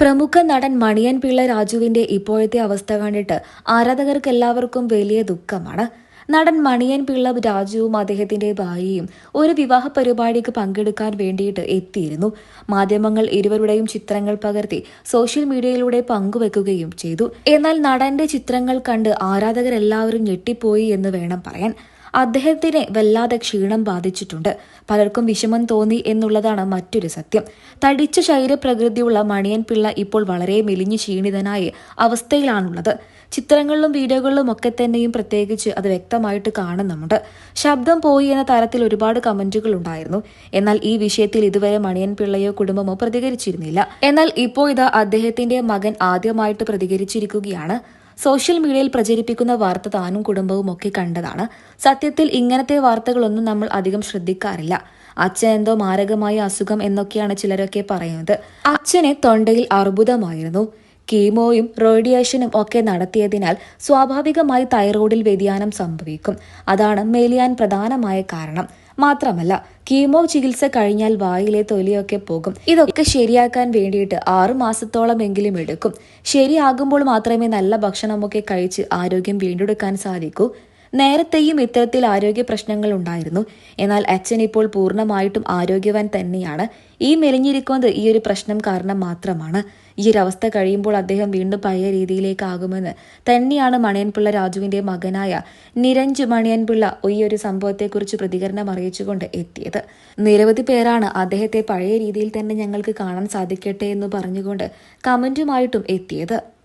പ്രമുഖ നടൻ മണിയൻ പിള്ള രാജുവിന്റെ ഇപ്പോഴത്തെ അവസ്ഥ കണ്ടിട്ട് ആരാധകർക്ക് എല്ലാവർക്കും വലിയ ദുഃഖമാണ്. നടൻ മണിയൻ പിള്ള രാജുവും അദ്ദേഹത്തിന്റെ ഭാര്യയും ഒരു വിവാഹ പരിപാടിക്ക് പങ്കെടുക്കാൻ വേണ്ടിയിട്ട് എത്തിയിരുന്നു. മാധ്യമങ്ങൾ ഇരുവരുടെയും ചിത്രങ്ങൾ പകർത്തി സോഷ്യൽ മീഡിയയിലൂടെ പങ്കുവെക്കുകയും ചെയ്തു. എന്നാൽ നടന്റെ ചിത്രങ്ങൾ കണ്ട് ആരാധകരെല്ലാവരും ഞെട്ടിപ്പോയി എന്ന് വേണം പറയാൻ. അദ്ദേഹത്തിനെ വല്ലാതെ ക്ഷീണം ബാധിച്ചിട്ടുണ്ട്. പലർക്കും വിഷമം തോന്നി എന്നുള്ളതാണ് മറ്റൊരു സത്യം. തടിച്ച ശരീരപ്രകൃതിയുള്ള മണിയൻ പിള്ള ഇപ്പോൾ വളരെ മെലിഞ്ഞു ക്ഷീണിതനായ അവസ്ഥയിലാണുള്ളത്. ചിത്രങ്ങളിലും വീഡിയോകളിലും ഒക്കെ തന്നെയും പ്രത്യേകിച്ച് അത് വ്യക്തമായിട്ട് കാണുന്നുണ്ട് ശബ്ദം പോയി എന്ന തരത്തിൽ ഒരുപാട് കമന്റുകൾ ഉണ്ടായിരുന്നു. എന്നാൽ ഈ വിഷയത്തിൽ ഇതുവരെ മണിയൻ പിള്ളയോ കുടുംബമോ പ്രതികരിച്ചിരുന്നില്ല. എന്നാൽ ഇപ്പോൾ ഇതാ അദ്ദേഹത്തിന്റെ മകൻ ആദ്യമായിട്ട് പ്രതികരിച്ചിരിക്കുകയാണ്. സോഷ്യൽ മീഡിയയിൽ പ്രചരിപ്പിക്കുന്ന വാർത്ത താനും കുടുംബവും ഒക്കെ കണ്ടതാണ്. സത്യത്തിൽ ഇങ്ങനത്തെ വാർത്തകളൊന്നും നമ്മൾ അധികം ശ്രദ്ധിക്കാറില്ല. അച്ഛൻ എന്തോ മാരകമായ അസുഖം എന്നൊക്കെയാണ് ചിലരൊക്കെ പറയുന്നത്. അച്ഛനെ തൊണ്ടയിൽ അർബുദമായിരുന്നു. കീമോയും റേഡിയേഷനും ഒക്കെ നടത്തിയതിനാൽ സ്വാഭാവികമായി തൈറോയിഡിൽ വ്യതിയാനം സംഭവിക്കും. അതാണ് മേലിയാൻ പ്രധാനമായ കാരണം. മാത്രമല്ല കീമോ ചികിത്സ കഴിഞ്ഞാൽ വായിലെ തൊലിയൊക്കെ പോകും. ഇതൊക്കെ ശരിയാക്കാൻ വേണ്ടിയിട്ട് ആറു മാസത്തോളം എങ്കിലും എടുക്കും. ശരിയാകുമ്പോൾ മാത്രമേ നല്ല ഭക്ഷണമൊക്കെ കഴിച്ച് ആരോഗ്യം വീണ്ടെടുക്കാൻ സാധിക്കൂ. നേരത്തെയും ഇത്തരത്തിൽ ആരോഗ്യ പ്രശ്നങ്ങൾ ഉണ്ടായിരുന്നു. എന്നാൽ അച്ഛൻ ഇപ്പോൾ പൂർണമായിട്ടും ആരോഗ്യവാൻ തന്നെയാണ്. ഈ മെലിഞ്ഞിരിക്കുന്നത് ഈ ഒരു പ്രശ്നം കാരണം മാത്രമാണ്. ഈ ഒരു അവസ്ഥ കഴിയുമ്പോൾ അദ്ദേഹം വീണ്ടും പഴയ രീതിയിലേക്കാകുമെന്ന് തന്നെയാണ് മണിയൻപിള്ള രാജുവിന്റെ മകനായ നിരഞ്ജ് മണിയൻപിള്ള ഈ ഒരു സംഭവത്തെക്കുറിച്ച് പ്രതികരണം അറിയിച്ചുകൊണ്ട് എത്തിയത്. നിരവധി പേരാണ് അദ്ദേഹത്തെ പഴയ രീതിയിൽ തന്നെ ഞങ്ങൾക്ക് കാണാൻ സാധിക്കട്ടെ എന്ന് പറഞ്ഞുകൊണ്ട് കമന്റുമായിട്ടും എത്തിയത്.